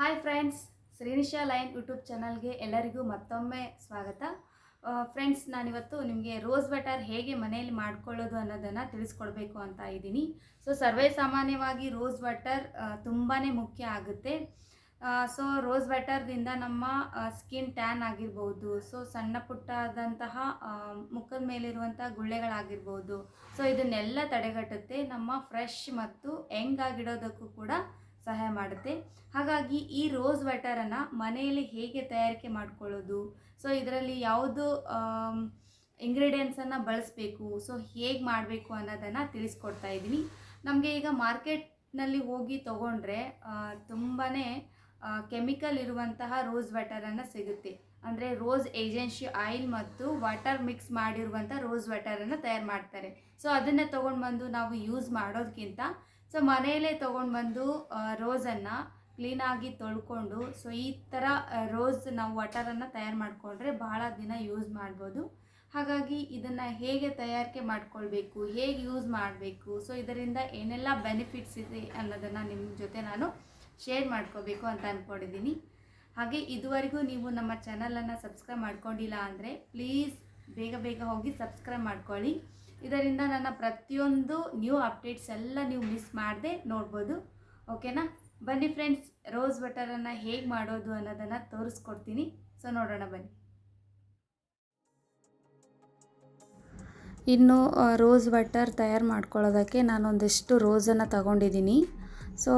Hi friends Shreenisha line YouTube ಚಾನಲ್ಗೆ ಎಲ್ಲರಿಗೂ ಮತ್ತೊಮ್ಮೆ ಸ್ವಾಗತ. ಫ್ರೆಂಡ್ಸ್ ನಾನಿವತ್ತು ನಿಮಗೆ ರೋಸ್ ಬಟರ್ ಹೇಗೆ ಮನೆಯಲ್ಲಿ ಮಾಡ್ಕೊಳ್ಳೋದು ಅನ್ನೋದನ್ನು ತಿಳಿಸ್ಕೊಡ್ಬೇಕು ಅಂತ ಇದ್ದೀನಿ. ಸೊ ಸರ್ವೇ ಸಾಮಾನ್ಯವಾಗಿ ರೋಸ್ ಬಟರ್ ತುಂಬಾ ಮುಖ್ಯ ಆಗುತ್ತೆ. ಸೊ ರೋಸ್ ಬಟರ್ದಿಂದ ನಮ್ಮ ಸ್ಕಿನ್ ಟ್ಯಾನ್ ಆಗಿರ್ಬೋದು ಸೊ ಸಣ್ಣ ಪುಟ್ಟದಂತಹ ಮುಖದ ಮೇಲಿರುವಂಥ ಗುಳ್ಳೆಗಳಾಗಿರ್ಬೋದು. ಸೊ ಇದನ್ನೆಲ್ಲ ತಡೆಗಟ್ಟುತ್ತೆ ನಮ್ಮ ಫ್ರೆಶ್ ಮತ್ತು ಯಂಗ್ ಆಗಿಡೋದಕ್ಕೂ ಕೂಡ ಸಹಾಯ ಮಾಡುತ್ತೆ. ಹಾಗಾಗಿ ಈ ರೋಸ್ ವಾಟರನ್ನು ಮನೆಯಲ್ಲಿ ಹೇಗೆ ತಯಾರಿಕೆ ಮಾಡಿಕೊಳ್ಳೋದು? ಸೊ ಇದರಲ್ಲಿ ಯಾವುದು ಇಂಗ್ರೀಡಿಯೆಂಟ್ಸನ್ನು ಬಳಸಬೇಕು? ಸೊ ಹೇಗೆ ಮಾಡಬೇಕು ಅನ್ನೋದನ್ನು ತಿಳಿಸ್ಕೊಡ್ತಾ ಇದ್ದೀನಿ. ನಮಗೆ ಈಗ ಮಾರ್ಕೆಟ್ನಲ್ಲಿ ಹೋಗಿ ತೊಗೊಂಡ್ರೆ ತುಂಬಾ ಕೆಮಿಕಲ್ ಇರುವಂತಹ ರೋಸ್ ವಾಟರನ್ನು ಸಿಗುತ್ತೆ. ಅಂದರೆ ರೋಸ್ ಏಜೆನ್ಸಿ ಆಯಿಲ್ ಮತ್ತು ವಾಟರ್ ಮಿಕ್ಸ್ ಮಾಡಿರುವಂಥ ರೋಸ್ ವಾಟರನ್ನು ತಯಾರು ಮಾಡ್ತಾರೆ. ಸೊ ಅದನ್ನು ತೊಗೊಂಡು ಬಂದು ನಾವು ಯೂಸ್ ಮಾಡೋದಕ್ಕಿಂತ ಸೊ ಮನೆಯಲ್ಲೇ ತೊಗೊಂಡು ಬಂದು ರೋಸನ್ನು ಕ್ಲೀನಾಗಿ ತೊಳ್ಕೊಂಡು, ಸೊ ಈ ಥರ ರೋಸ್ ನಾವು ವಾಟರನ್ನು ತಯಾರು ಮಾಡಿಕೊಂಡ್ರೆ ಭಾಳ ದಿನ ಯೂಸ್ ಮಾಡ್ಬೋದು. ಹಾಗಾಗಿ ಇದನ್ನು ಹೇಗೆ ತಯಾರಿಕೆ ಮಾಡ್ಕೊಳ್ಬೇಕು, ಹೇಗೆ ಯೂಸ್ ಮಾಡಬೇಕು, ಸೊ ಇದರಿಂದ ಏನೆಲ್ಲ ಬೆನಿಫಿಟ್ಸ್ ಇದೆ ಅನ್ನೋದನ್ನು ನಿಮ್ಮ ಜೊತೆ ನಾನು ಶೇರ್ ಮಾಡ್ಕೋಬೇಕು ಅಂತ ಅಂದ್ಕೊಂಡಿದ್ದೀನಿ ಹಾಗೆ ಇದುವರೆಗೂ ನೀವು ನಮ್ಮ ಚಾನಲನ್ನು ಸಬ್ಸ್ಕ್ರೈಬ್ ಮಾಡ್ಕೊಂಡಿಲ್ಲ ಅಂದರೆ ಪ್ಲೀಸ್ ಬೇಗ ಬೇಗ ಹೋಗಿ ಸಬ್ಸ್ಕ್ರೈಬ್ ಮಾಡ್ಕೊಳ್ಳಿ. ಇದರಿಂದ ನನ್ನ ಪ್ರತಿಯೊಂದು ನ್ಯೂ ಅಪ್ಡೇಟ್ಸ್ ಎಲ್ಲ ನೀವು ಮಿಸ್ ಮಾಡದೆ ನೋಡ್ಬೋದು. ಓಕೆನಾ ಬನ್ನಿ ಫ್ರೆಂಡ್ಸ್ ರೋಸ್ ಬಟರನ್ನು ಹೇಗೆ ಮಾಡೋದು ಅನ್ನೋದನ್ನು ತೋರಿಸ್ಕೊಡ್ತೀನಿ. ಸೊ ನೋಡೋಣ ಬನ್ನಿ. ಇನ್ನು ರೋಸ್ ವಾಟರ್ ತಯಾರು ಮಾಡ್ಕೊಳ್ಳೋದಕ್ಕೆ ನಾನೊಂದಿಷ್ಟು ರೋಸನ್ನು ತಗೊಂಡಿದ್ದೀನಿ. ಸೊ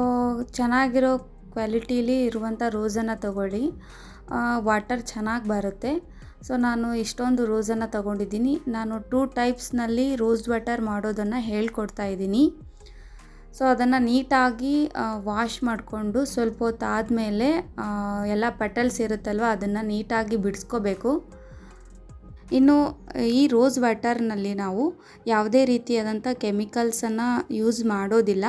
ಚೆನ್ನಾಗಿರೋ ಕ್ವಾಲಿಟೀಲಿ ಇರುವಂಥ ರೋಸನ್ನು ತಗೊಳ್ಳಿ. ವಾಟರ್ ಚೆನ್ನಾಗಿ ಬರುತ್ತೆ. ಸೊ ನಾನು ಇಷ್ಟೊಂದು ರೋಸನ್ನು ತಗೊಂಡಿದ್ದೀನಿ. ನಾನು ಟೂ ಟೈಪ್ಸ್ನಲ್ಲಿ ರೋಸ್ ವಾಟರ್ ಮಾಡೋದನ್ನು ಹೇಳ್ಕೊಡ್ತಾ ಇದ್ದೀನಿ. ಸೊ ಅದನ್ನು ನೀಟಾಗಿ ವಾಶ್ ಮಾಡಿಕೊಂಡು ಸ್ವಲ್ಪ ಹೊತ್ತು ಆದಮೇಲೆ ಎಲ್ಲ ಪೆಟಲ್ಸ್ ಇರುತ್ತಲ್ವ ಅದನ್ನು ನೀಟಾಗಿ ಬಿಡಿಸ್ಕೋಬೇಕು. ಇನ್ನು ಈ ರೋಸ್ ವಾಟರ್ನಲ್ಲಿ ನಾವು ಯಾವುದೇ ರೀತಿಯಾದಂಥ ಕೆಮಿಕಲ್ಸನ್ನು ಯೂಸ್ ಮಾಡೋದಿಲ್ಲ.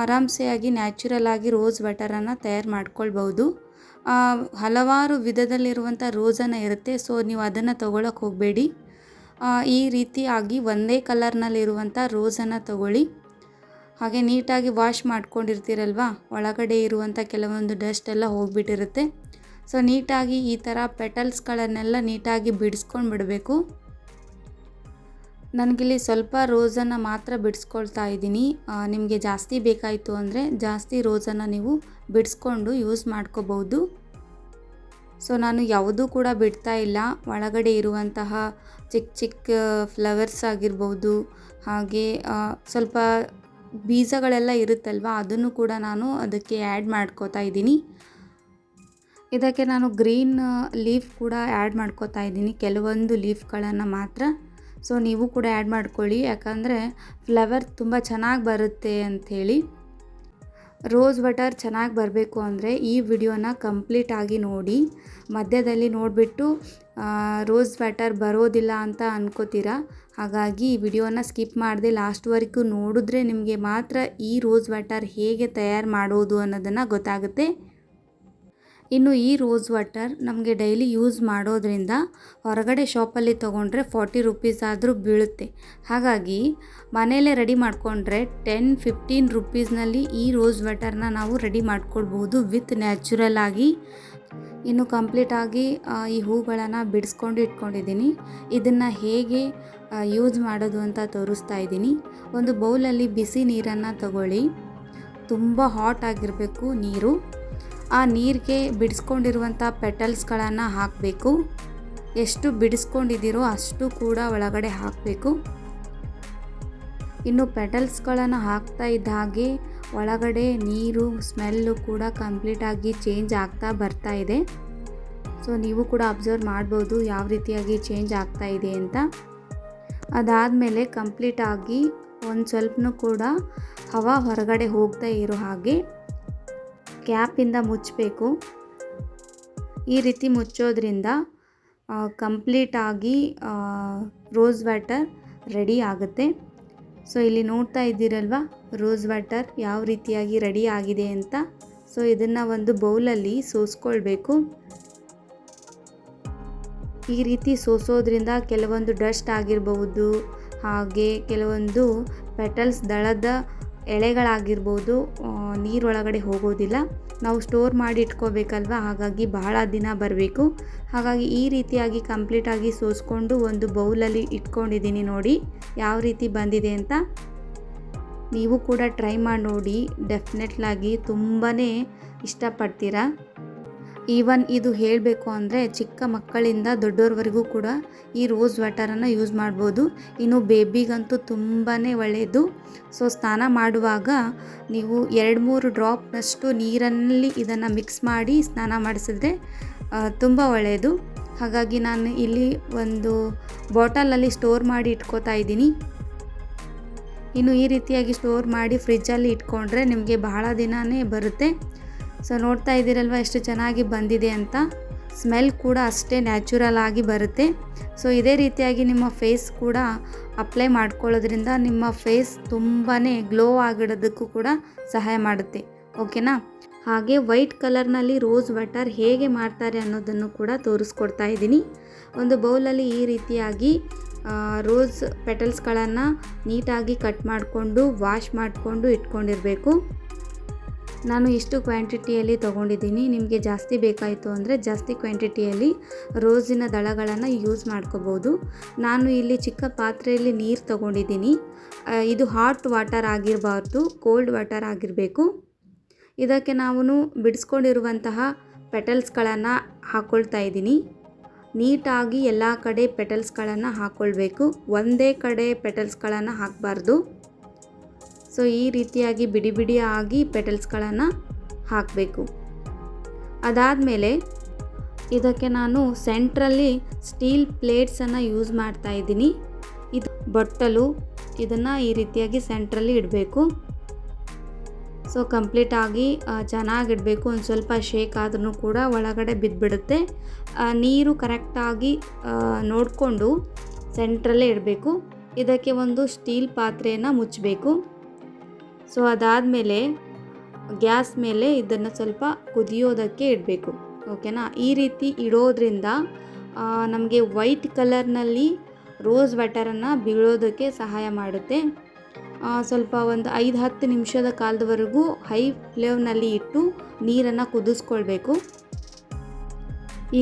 ಆರಾಮ್ಸೆಯಾಗಿ ನ್ಯಾಚುರಲ್ ಆಗಿ ರೋಸ್ ವಾಟರನ್ನು ತಯಾರು ಮಾಡ್ಕೊಳ್ಬೋದು ಹಲವಾರು ವಿಧದಲ್ಲಿರುವಂಥ ರೋಸನ್ನು ಇರುತ್ತೆ. ಸೊ ನೀವು ಅದನ್ನು ತೊಗೊಳಕ್ಕೆ ಹೋಗಬೇಡಿ. ಈ ರೀತಿಯಾಗಿ ಒಂದೇ ಕಲರ್ನಲ್ಲಿರುವಂಥ ರೋಸನ್ನು ತಗೊಳ್ಳಿ. ಹಾಗೆ ನೀಟಾಗಿ ವಾಶ್ ಮಾಡ್ಕೊಂಡಿರ್ತೀರಲ್ವ? ಒಳಗಡೆ ಇರುವಂಥ ಕೆಲವೊಂದು ಡಸ್ಟ್ ಎಲ್ಲ ಹೋಗಿಬಿಟ್ಟಿರುತ್ತೆ. ಸೊ ನೀಟಾಗಿ ಈ ಥರ ಪೆಟಲ್ಸ್ಗಳನ್ನೆಲ್ಲ ನೀಟಾಗಿ ಬಿಡಿಸ್ಕೊಂಡು ಬಿಡಬೇಕು ನನಗಿಲ್ಲಿ ಸ್ವಲ್ಪ ರೋಸನ್ನು ಮಾತ್ರ ಬಿಡಿಸ್ಕೊಳ್ತಾ ಇದ್ದೀನಿ. ನಿಮಗೆ ಜಾಸ್ತಿ ಬೇಕಾಯಿತು ಅಂದರೆ ಜಾಸ್ತಿ ರೋಸನ್ನು ನೀವು ಬಿಡಿಸ್ಕೊಂಡು ಯೂಸ್ ಮಾಡ್ಕೋಬೋದು. ಸೊ, ನಾನು ಯಾವುದೂ ಕೂಡ ಬಿಡ್ತಾ ಇಲ್ಲ. ಒಳಗಡೆ ಇರುವಂತಹ ಚಿಕ್ಕ ಚಿಕ್ಕ ಫ್ಲವರ್ಸ್ ಆಗಿರ್ಬೋದು, ಹಾಗೆ ಸ್ವಲ್ಪ ಬೀಜಗಳೆಲ್ಲ ಇರುತ್ತಲ್ವ, ಅದನ್ನು ಕೂಡ ನಾನು ಅದಕ್ಕೆ ಆ್ಯಡ್ ಮಾಡ್ಕೋತಾ ಇದ್ದೀನಿ. ಇದಕ್ಕೆ ನಾನು ಗ್ರೀನ್ ಲೀಫ್ ಕೂಡ ಆ್ಯಡ್ ಮಾಡ್ಕೋತಾ ಇದ್ದೀನಿ. ಕೆಲವೊಂದು ಲೀಫ್ಗಳನ್ನು ಮಾತ್ರ ಸೊ ನೀವು ಕೂಡ ಆ್ಯಡ್ ಮಾಡ್ಕೊಳ್ಳಿ. ಯಾಕಂದರೆ ಫ್ಲವರ್ ತುಂಬ ಚೆನ್ನಾಗಿ ಬರುತ್ತೆ ಅಂಥೇಳಿ. ರೋಸ್ ವಾಟರ್ ಚೆನ್ನಾಗಿ ಬರಬೇಕು ಅಂದರೆ ಈ ವಿಡಿಯೋನ ಕಂಪ್ಲೀಟಾಗಿ ನೋಡಿ. ಮಧ್ಯದಲ್ಲಿ ನೋಡಿಬಿಟ್ಟು ರೋಸ್ ವಾಟರ್ ಬರೋದಿಲ್ಲ ಅಂತ ಅನ್ಕೋತೀರಾ? ಹಾಗಾಗಿ ಈ ವಿಡಿಯೋನ ಸ್ಕಿಪ್ ಮಾಡದೆ ಲಾಸ್ಟ್ವರೆಗೂ ನೋಡಿದ್ರೆ ನಿಮಗೆ ಮಾತ್ರ ಈ ರೋಸ್ ವಾಟರ್ ಹೇಗೆ ತಯಾರು ಮಾಡೋದು ಅನ್ನೋದನ್ನು ಗೊತ್ತಾಗುತ್ತೆ. ಇನ್ನು ಈ ರೋಸ್ ವಾಟರ್ ನಮಗೆ ಡೈಲಿ ಯೂಸ್ ಮಾಡೋದ್ರಿಂದ ಹೊರಗಡೆ ಶಾಪಲ್ಲಿ ತೊಗೊಂಡ್ರೆ ಫಾರ್ಟಿ ರುಪೀಸ್ ಆದರೂ ಬೀಳುತ್ತೆ. ಹಾಗಾಗಿ ಮನೆಯಲ್ಲೇ ರೆಡಿ ಮಾಡಿಕೊಂಡ್ರೆ ಟೆನ್ ಫಿಫ್ಟೀನ್ ರುಪೀಸ್ನಲ್ಲಿ ಈ ರೋಸ್ ವಾಟರ್ನ ನಾವು ರೆಡಿ ಮಾಡ್ಕೊಳ್ಬೋದು ವಿತ್ ನ್ಯಾಚುರಲ್ ಆಗಿ. ಇನ್ನು ಕಂಪ್ಲೀಟಾಗಿ ಈ ಹೂಗಳನ್ನು ಬಿಡಿಸ್ಕೊಂಡು ಇಟ್ಕೊಂಡಿದ್ದೀನಿ. ಇದನ್ನು ಹೇಗೆ ಯೂಸ್ ಮಾಡೋದು ಅಂತ ತೋರಿಸ್ತಾ ಇದ್ದೀನಿ. ಒಂದು ಬೌಲಲ್ಲಿ ಬಿಸಿ ನೀರನ್ನು ತಗೊಳ್ಳಿ. ತುಂಬ ಹಾಟ್ ಆಗಿರಬೇಕು ನೀರು. ಆ ನೀರಿಗೆ ಬಿಡಿಸ್ಕೊಂಡಿರುವಂಥ ಪೆಟಲ್ಸ್ಗಳನ್ನು ಹಾಕಬೇಕು. ಎಷ್ಟು ಬಿಡಿಸ್ಕೊಂಡಿದ್ದೀರೋ ಅಷ್ಟು ಕೂಡ ಒಳಗಡೆ ಹಾಕಬೇಕು. ಇನ್ನು ಪೆಟಲ್ಸ್ಗಳನ್ನು ಹಾಕ್ತಾ ಇದ್ದ ಹಾಗೆ ಒಳಗಡೆ ನೀರು, ಸ್ಮೆಲ್ಲು ಕೂಡ ಕಂಪ್ಲೀಟಾಗಿ ಚೇಂಜ್ ಆಗ್ತಾ ಬರ್ತಾ ಇದೆ. ಸೊ, ನೀವು ಕೂಡ ಅಬ್ಸರ್ವ್ ಮಾಡ್ಬೋದು ಯಾವ ರೀತಿಯಾಗಿ ಚೇಂಜ್ ಆಗ್ತಾ ಇದೆ ಅಂತ. ಅದಾದಮೇಲೆ ಕಂಪ್ಲೀಟಾಗಿ ಒಂದು ಸ್ವಲ್ಪನೂ ಕೂಡ ಹವಾ ಹೊರಗಡೆ ಹೋಗ್ತಾ ಇರೋ ಹಾಗೆ ಕ್ಯಾಪಿಂದ ಮುಚ್ಚಬೇಕು. ಈ ರೀತಿ ಮುಚ್ಚೋದ್ರಿಂದ ಕಂಪ್ಲೀಟಾಗಿ ರೋಸ್ ವಾಟರ್ ರೆಡಿ ಆಗುತ್ತೆ. ಸೊ, ಇಲ್ಲಿ ನೋಡ್ತಾ ಇದ್ದೀರಲ್ವ, ರೋಸ್ ವಾಟರ್ ಯಾವ ರೀತಿಯಾಗಿ ರೆಡಿ ಆಗಿದೆ ಅಂತ. ಸೊ, ಇದನ್ನು ಒಂದು ಬೌಲಲ್ಲಿ ಸೋಸ್ಕೊಳ್ಬೇಕು. ಈ ರೀತಿ ಸೋಸೋದ್ರಿಂದ ಕೆಲವೊಂದು ಡಸ್ಟ್ ಆಗಿರಬಹುದು ಹಾಗೆ ಕೆಲವೊಂದು ಪೆಟಲ್ಸ್ ದಳದ ಎಳೆಗಳಾಗಿರ್ಬೋದು ನೀರೊಳಗಡೆ ಹೋಗೋದಿಲ್ಲ. ನಾವು ಸ್ಟೋರ್ ಮಾಡಿ ಇಟ್ಕೋಬೇಕಲ್ವ? ಹಾಗಾಗಿ ಬಹಳ ದಿನ ಬರಬೇಕು. ಹಾಗಾಗಿ ಈ ರೀತಿಯಾಗಿ ಕಂಪ್ಲೀಟಾಗಿ ಸೋಸ್ಕೊಂಡು ಒಂದು ಬೌಲಲ್ಲಿ ಇಟ್ಕೊಂಡಿದ್ದೀನಿ ನೋಡಿ ಯಾವ ರೀತಿ ಬಂದಿದೆ ಅಂತ. ನೀವು ಕೂಡ ಟ್ರೈ ಮಾಡಿ ನೋಡಿ ಡೆಫಿನೆಟ್ಲಾಗಿ ತುಂಬಾ ಇಷ್ಟಪಡ್ತೀರಾ? ಈವನ್ ಇದು ಹೇಳಬೇಕು ಅಂದರೆ ಚಿಕ್ಕ ಮಕ್ಕಳಿಂದ ದೊಡ್ಡೋರ್ವರೆಗೂ ಕೂಡ ಈ ರೋಸ್ ವಾಟರನ್ನು ಯೂಸ್ ಮಾಡ್ಬೋದು. ಇನ್ನು ಬೇಬಿಗಂತೂ ತುಂಬಾ ಒಳ್ಳೆಯದು ಸೊ, ಸ್ನಾನ ಮಾಡುವಾಗ ನೀವು ಎರಡು ಮೂರು ಡ್ರಾಪ್ನಷ್ಟು ನೀರಲ್ಲಿ ಇದನ್ನು ಮಿಕ್ಸ್ ಮಾಡಿ ಸ್ನಾನ ಮಾಡಿಸಿದ್ರೆ ತುಂಬ ಒಳ್ಳೆಯದು ಹಾಗಾಗಿ ನಾನು ಇಲ್ಲಿ ಒಂದು ಬಾಟಲಲ್ಲಿ ಸ್ಟೋರ್ ಮಾಡಿ ಇಟ್ಕೋತಾ ಇದ್ದೀನಿ. ಇನ್ನು ಈ ರೀತಿಯಾಗಿ ಸ್ಟೋರ್ ಮಾಡಿ ಫ್ರಿಜ್ಜಲ್ಲಿ ಇಟ್ಕೊಂಡ್ರೆ ನಿಮಗೆ ಬಹಳ ದಿನವೇ ಬರುತ್ತೆ. ಸೊ ನೋಡ್ತಾ ಇದ್ದೀರಲ್ವ, ಎಷ್ಟು ಚೆನ್ನಾಗಿ ಬಂದಿದೆ ಅಂತ? ಸ್ಮೆಲ್ ಕೂಡ ಅಷ್ಟೇ ನ್ಯಾಚುರಲ್ ಆಗಿ ಬರುತ್ತೆ. ಸೊ ಇದೇ ರೀತಿಯಾಗಿ ನಿಮ್ಮ ಫೇಸ್ ಕೂಡ ಅಪ್ಲೈ ಮಾಡ್ಕೊಳ್ಳೋದ್ರಿಂದ ನಿಮ್ಮ ಫೇಸ್ ತುಂಬಾ ಗ್ಲೋ ಆಗಿಡೋದಕ್ಕೂ ಕೂಡ ಸಹಾಯ ಮಾಡುತ್ತೆ. ಓಕೆನಾ? ಹಾಗೆ ವೈಟ್ ಕಲರ್ನಲ್ಲಿ ರೋಸ್ ವಾಟರ್ ಹೇಗೆ ಮಾಡ್ತಾರೆ ಅನ್ನೋದನ್ನು ಕೂಡ ತೋರಿಸ್ಕೊಡ್ತಾ ಇದ್ದೀನಿ. ಒಂದು ಬೌಲಲ್ಲಿ ಈ ರೀತಿಯಾಗಿ ರೋಸ್ ಪೆಟಲ್ಸ್ಗಳನ್ನು ನೀಟಾಗಿ ಕಟ್ ಮಾಡಿಕೊಂಡು, ವಾಶ್ ಮಾಡಿಕೊಂಡು ಇಟ್ಕೊಂಡಿರಬೇಕು. ನಾನು ಇಷ್ಟು ಕ್ವಾಂಟಿಟಿಯಲ್ಲಿ ತೊಗೊಂಡಿದ್ದೀನಿ. ನಿಮಗೆ ಜಾಸ್ತಿ ಬೇಕಾಯಿತು ಅಂದರೆ ಜಾಸ್ತಿ ಕ್ವಾಂಟಿಟಿಯಲ್ಲಿ ರೋಸಿನ ದಳಗಳನ್ನು ಯೂಸ್ ಮಾಡ್ಕೋಬೋದು. ನಾನು ಇಲ್ಲಿ ಚಿಕ್ಕ ಪಾತ್ರೆಯಲ್ಲಿ ನೀರು ತೊಗೊಂಡಿದ್ದೀನಿ. ಇದು ಹಾಟ್ ವಾಟರ್ ಆಗಿರಬಾರ್ದು ಕೋಲ್ಡ್ ವಾಟರ್ ಆಗಿರಬೇಕು. ಇದಕ್ಕೆ ನಾವು ಬಿಡಿಸ್ಕೊಂಡಿರುವಂತಹ ಪೆಟಲ್ಸ್ಗಳನ್ನು ಹಾಕ್ಕೊಳ್ತಾ ಇದ್ದೀನಿ. ನೀಟಾಗಿ ಎಲ್ಲ ಕಡೆ ಪೆಟಲ್ಸ್ಗಳನ್ನು ಹಾಕ್ಕೊಳ್ಬೇಕು ಒಂದೇ ಕಡೆ ಪೆಟಲ್ಸ್ಗಳನ್ನು ಹಾಕಬಾರ್ದು. ಸೊ ಈ ರೀತಿಯಾಗಿ ಬಿಡಿ ಬಿಡಿಯಾಗಿ ಪೆಟಲ್ಸ್ಗಳನ್ನು ಹಾಕಬೇಕು. ಅದಾದಮೇಲೆ ಇದಕ್ಕೆ ನಾನು ಸೆಂಟ್ರಲ್ಲಿ ಸ್ಟೀಲ್ ಪ್ಲೇಟ್ಸನ್ನು ಯೂಸ್ ಮಾಡ್ತಾ ಇದ್ದೀನಿ. ಇದು ಬಟ್ಟಲು ಇದನ್ನು ಈ ರೀತಿಯಾಗಿ ಸೆಂಟ್ರಲ್ಲಿ ಇಡಬೇಕು. ಸೊ ಕಂಪ್ಲೀಟಾಗಿ ಚೆನ್ನಾಗಿಡಬೇಕು ಒಂದು ಸ್ವಲ್ಪ ಶೇಕ್ ಆದ್ರೂ ಕೂಡ ಒಳಗಡೆ ಬಿದ್ದುಬಿಡುತ್ತೆ ನೀರು ಕರೆಕ್ಟಾಗಿ ನೋಡಿಕೊಂಡು ಸೆಂಟ್ರಲ್ಲೇ ಇಡಬೇಕು. ಇದಕ್ಕೆ ಒಂದು ಸ್ಟೀಲ್ ಪಾತ್ರೆಯನ್ನು ಮುಚ್ಚಬೇಕು. ಸೊ ಅದಾದಮೇಲೆ ಗ್ಯಾಸ್ ಮೇಲೆ ಇದನ್ನು ಸ್ವಲ್ಪ ಕುದಿಯೋದಕ್ಕೆ ಇಡಬೇಕು, ಓಕೆನಾ? ಈ ರೀತಿ ಇಡೋದ್ರಿಂದ ನಮಗೆ ವೈಟ್ ಕಲರ್ನಲ್ಲಿ ರೋಸ್ ವಾಟರನ್ನು ಬೀಳೋದಕ್ಕೆ ಸಹಾಯ ಮಾಡುತ್ತೆ. ಸ್ವಲ್ಪ ಒಂದು ಐದು ಹತ್ತು ನಿಮಿಷದ ಕಾಲದವರೆಗೂ ಹೈ ಫ್ಲೇವ್ನಲ್ಲಿ ಇಟ್ಟು ನೀರನ್ನು ಕುದಿಸ್ಕೊಳ್ಬೇಕು.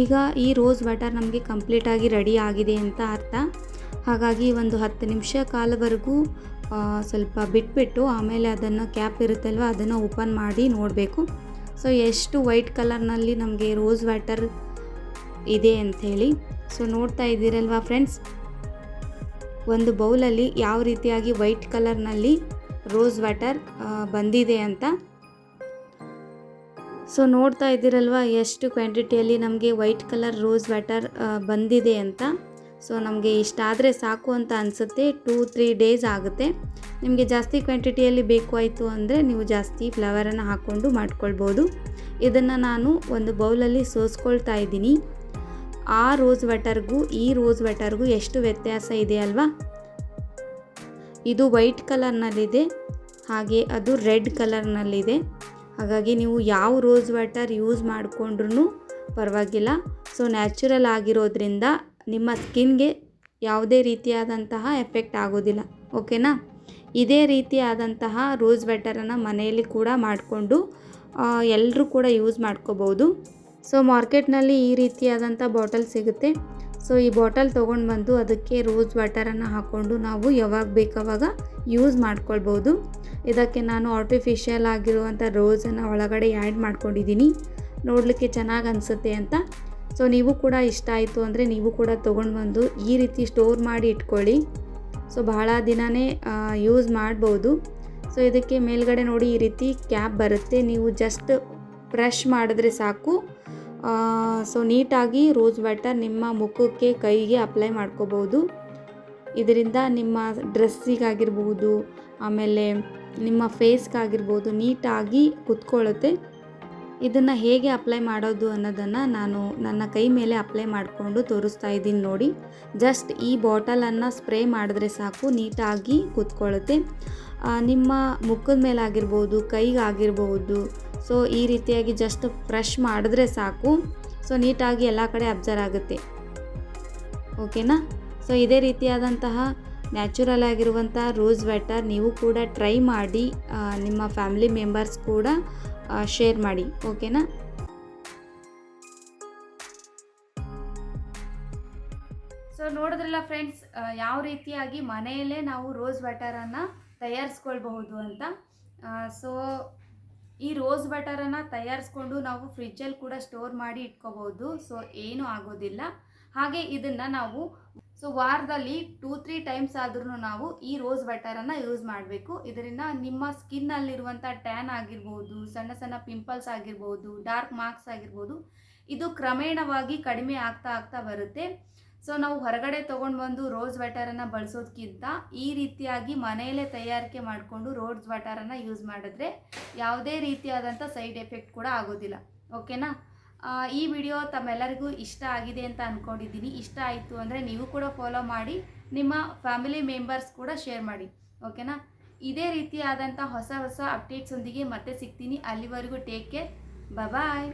ಈಗ ಈ ರೋಸ್ ವಾಟರ್ ನಮಗೆ ಕಂಪ್ಲೀಟಾಗಿ ರೆಡಿ ಆಗಿದೆ ಅಂತ ಅರ್ಥ. ಹಾಗಾಗಿ ಒಂದು ಹತ್ತು ನಿಮಿಷ ಕಾಲವರೆಗೂ ಸ್ವಲ್ಪ ಬಿಟ್ಬಿಟ್ಟು ಆಮೇಲೆ ಅದನ್ನು ಕ್ಯಾಪ್ ಇರುತ್ತಲ್ವ, ಅದನ್ನು ಓಪನ್ ಮಾಡಿ ನೋಡಬೇಕು. ಸೊ, ಎಷ್ಟು ವೈಟ್ ಕಲರ್ನಲ್ಲಿ ನಮಗೆ ರೋಸ್ ವಾಟರ್ ಇದೆ ಅಂಥೇಳಿ. ಸೊ, ನೋಡ್ತಾ ಇದ್ದೀರಲ್ವಾ ಫ್ರೆಂಡ್ಸ್? ಒಂದು ಬೌಲಲ್ಲಿ ಯಾವ ರೀತಿಯಾಗಿ ವೈಟ್ ಕಲರ್ನಲ್ಲಿ ರೋಸ್ ವಾಟರ್ ಬಂದಿದೆ ಅಂತ. ಸೊ, ನೋಡ್ತಾ ಇದ್ದೀರಲ್ವ ಎಷ್ಟು ಕ್ವಾಂಟಿಟಿಯಲ್ಲಿ ನಮಗೆ ವೈಟ್ ಕಲರ್ ರೋಸ್ ವಾಟರ್ ಬಂದಿದೆ ಅಂತ. ಸೊ ನಮಗೆ ಇಷ್ಟಾದರೆ ಸಾಕು ಅಂತ ಅನಿಸುತ್ತೆ. ಟೂ ತ್ರೀ ಡೇಸ್ ಆಗುತ್ತೆ. ನಿಮಗೆ ಜಾಸ್ತಿ ಕ್ವಾಂಟಿಟಿಯಲ್ಲಿ ಬೇಕು ಆಯಿತು ಅಂದರೆ ನೀವು ಜಾಸ್ತಿ ಫ್ಲವರನ್ನು ಹಾಕ್ಕೊಂಡು ಮಾಡ್ಕೊಳ್ಬೋದು. ಇದನ್ನು ನಾನು ಒಂದು ಬೌಲಲ್ಲಿ ಸೋಸ್ಕೊಳ್ತಾ ಇದ್ದೀನಿ. ಆ ರೋಸ್ ವಾಟರ್ಗೂ ಈ ರೋಸ್ ವಾಟರ್ಗೂ ಎಷ್ಟು ವ್ಯತ್ಯಾಸ ಇದೆ ಅಲ್ವಾ? ಇದು ವೈಟ್ ಕಲರ್ನಲ್ಲಿದೆ ಹಾಗೆ ಅದು ರೆಡ್ ಕಲರ್ನಲ್ಲಿದೆ ಹಾಗಾಗಿ ನೀವು ಯಾವ ರೋಸ್ ವಾಟರ್ ಯೂಸ್ ಮಾಡಿಕೊಂಡ್ರೂ ಪರವಾಗಿಲ್ಲ. ಸೊ ನ್ಯಾಚುರಲ್ ಆಗಿರೋದ್ರಿಂದ ನಿಮ್ಮ ಸ್ಕಿನ್ಗೆ ಯಾವುದೇ ರೀತಿಯಾದಂತಹ ಎಫೆಕ್ಟ್ ಆಗೋದಿಲ್ಲ, ಓಕೆನಾ? ಇದೇ ರೀತಿಯಾದಂತಹ ರೋಸ್ ವೆಟರನ್ನು ಮನೆಯಲ್ಲಿ ಕೂಡ ಮಾಡಿಕೊಂಡು ಎಲ್ಲರೂ ಕೂಡ ಯೂಸ್ ಮಾಡ್ಕೋಬೋದು. ಸೊ, ಮಾರ್ಕೆಟ್ನಲ್ಲಿ ಈ ರೀತಿಯಾದಂಥ ಬಾಟಲ್ ಸಿಗುತ್ತೆ. ಸೊ, ಈ ಬಾಟಲ್ ತೊಗೊಂಡು ಬಂದು ಅದಕ್ಕೆ ರೋಸ್ ವಾಟರನ್ನು ಹಾಕ್ಕೊಂಡು ನಾವು ಯಾವಾಗ ಬೇಕಾವಾಗ ಯೂಸ್ ಮಾಡ್ಕೊಳ್ಬೋದು. ಇದಕ್ಕೆ ನಾನು ಆರ್ಟಿಫಿಷಿಯಲ್ ಆಗಿರುವಂಥ ರೋಸನ್ನು ಒಳಗಡೆ ಆ್ಯಡ್ ಮಾಡ್ಕೊಂಡಿದ್ದೀನಿ. ನೋಡಲಿಕ್ಕೆ ಚೆನ್ನಾಗಿ ಅನಿಸುತ್ತೆ ಅಂತ ಸೊ ನೀವು ಕೂಡ ಇಷ್ಟ ಆಯಿತು ಅಂದರೆ ನೀವು ಕೂಡ ತೊಗೊಂಡು ಬಂದು ಈ ರೀತಿ ಸ್ಟೋರ್ ಮಾಡಿ ಇಟ್ಕೊಳ್ಳಿ. ಸೊ ಬಹಳ ದಿನವೇ ಯೂಸ್ ಮಾಡ್ಬೋದು. ಸೊ ಇದಕ್ಕೆ ಮೇಲ್ಗಡೆ ನೋಡಿ ಈ ರೀತಿ ಕ್ಯಾಪ್ ಬರುತ್ತೆ. ನೀವು ಜಸ್ಟ್ ಬ್ರಷ್ ಮಾಡಿದ್ರೆ ಸಾಕು. ಸೊ ನೀಟಾಗಿ ರೋಸ್ ವಾಟರ್ ನಿಮ್ಮ ಮುಖಕ್ಕೆ, ಕೈಗೆ ಅಪ್ಲೈ ಮಾಡ್ಕೋಬೋದು. ಇದರಿಂದ ನಿಮ್ಮ ಡ್ರೆಸ್ಸಿಗಾಗಿರ್ಬೋದು ಆಮೇಲೆ ನಿಮ್ಮ ಫೇಸ್ಗಾಗಿರ್ಬೋದು ನೀಟಾಗಿ ಕುತ್ಕೊಳ್ಳುತ್ತೆ. ಇದನ್ನು ಹೇಗೆ ಅಪ್ಲೈ ಮಾಡೋದು ಅನ್ನೋದನ್ನು ನಾನು ನನ್ನ ಕೈ ಮೇಲೆ ಅಪ್ಲೈ ಮಾಡಿಕೊಂಡು ತೋರಿಸ್ತಾ ಇದ್ದೀನಿ ನೋಡಿ. ಜಸ್ಟ್ ಈ ಬಾಟಲನ್ನು ಸ್ಪ್ರೇ ಮಾಡಿದ್ರೆ ಸಾಕು, ನೀಟಾಗಿ ಕೂತ್ಕೊಳ್ಳುತ್ತೆ. ನಿಮ್ಮ ಮುಖದ ಮೇಲೆ ಆಗಿರ್ಬೋದು ಕೈಗಾಗಿರ್ಬೋದು ಸೊ ಈ ರೀತಿಯಾಗಿ ಜಸ್ಟ್ ಫ್ರೆಶ್ ಮಾಡಿದ್ರೆ ಸಾಕು. ಸೊ ನೀಟಾಗಿ ಎಲ್ಲ ಕಡೆ ಅಬ್ಸರ್ವ್ ಆಗುತ್ತೆ. ಓಕೆನಾ ಸೊ ಇದೇ ರೀತಿಯಾದಂತಹ ನ್ಯಾಚುರಲ್ ಆಗಿರುವಂಥ ರೋಸ್ ವೆಟರ್ ನೀವು ಕೂಡ ಟ್ರೈ ಮಾಡಿ ನಿಮ್ಮ ಫ್ಯಾಮಿಲಿ ಮೆಂಬರ್ಸ್ ಕೂಡ ಶೇರ್ ಮಾಡಿ ಓಕೆನಾ ಸೊ ನೋಡಿದ್ರಲ್ಲ ಫ್ರೆಂಡ್ಸ್ ಯಾವ ರೀತಿಯಾಗಿ ಮನೆಯಲ್ಲೇ ನಾವು ರೋಸ್ ಬಟರನ್ನು ತಯಾರಿಸ್ಕೊಳ್ಬಹುದು ಅಂತ? ಸೊ ಈ ರೋಸ್ ಬಟರನ್ನು ತಯಾರಿಸ್ಕೊಂಡು ನಾವು ಫ್ರಿಜ್ಜಲ್ಲಿ ಕೂಡ ಸ್ಟೋರ್ ಮಾಡಿ ಇಟ್ಕೋಬಹುದು ಸೊ ಏನೂ ಆಗೋದಿಲ್ಲ. ಹಾಗೆ ಇದನ್ನು ನಾವು ಸೊ ವಾರದಲ್ಲಿ ಟೂ ತ್ರೀ ಟೈಮ್ಸ್ ಆದ್ರೂ ನಾವು ಈ ರೋಸ್ ವಾಟರನ್ನು ಯೂಸ್ ಮಾಡಬೇಕು. ಇದರಿಂದ ನಿಮ್ಮ ಸ್ಕಿನ್ನಲ್ಲಿರುವಂಥ ಟ್ಯಾನ್ ಆಗಿರ್ಬೋದು, ಸಣ್ಣ ಸಣ್ಣ ಪಿಂಪಲ್ಸ್ ಆಗಿರ್ಬೋದು ಡಾರ್ಕ್ ಮಾರ್ಕ್ಸ್ ಆಗಿರ್ಬೋದು, ಇದು ಕ್ರಮೇಣವಾಗಿ ಕಡಿಮೆ ಆಗ್ತಾ ಆಗ್ತಾ ಬರುತ್ತೆ. ಸೊ ನಾವು ಹೊರಗಡೆ ತೊಗೊಂಡು ಬಂದು ರೋಸ್ ವಾಟರನ್ನು ಬಳಸೋದಕ್ಕಿಂತ ಈ ರೀತಿಯಾಗಿ ಮನೆಯಲ್ಲೇ ತಯಾರಿಕೆ ಮಾಡಿಕೊಂಡು ರೋಸ್ ವಾಟರನ್ನು ಯೂಸ್ ಮಾಡಿದ್ರೆ ಯಾವುದೇ ರೀತಿಯಾದಂಥ ಸೈಡ್ ಎಫೆಕ್ಟ್ ಕೂಡ ಆಗೋದಿಲ್ಲ. ಓಕೆನಾ ಈ ವಿಡಿಯೋ ತಮ್ಮೆಲ್ಲರಿಗೂ ಇಷ್ಟ ಆಗಿದೆ ಅಂತ ಅಂದ್ಕೊಂಡಿದ್ದೀನಿ ಇಷ್ಟ ಆಯಿತು ಅಂದರೆ ನೀವು ಕೂಡ ಫಾಲೋ ಮಾಡಿ, ನಿಮ್ಮ ಫ್ಯಾಮಿಲಿ ಮೆಂಬರ್ಸ್ ಕೂಡ ಶೇರ್ ಮಾಡಿ ಓಕೆನಾ ಇದೇ ರೀತಿಯಾದಂಥ ಹೊಸ ಹೊಸ ಅಪ್ಡೇಟ್ಸೊಂದಿಗೆ ಮತ್ತೆ ಸಿಗ್ತೀನಿ. ಅಲ್ಲಿವರೆಗೂ ಟೇಕ್ ಕೇರ್ ಬಾಯ್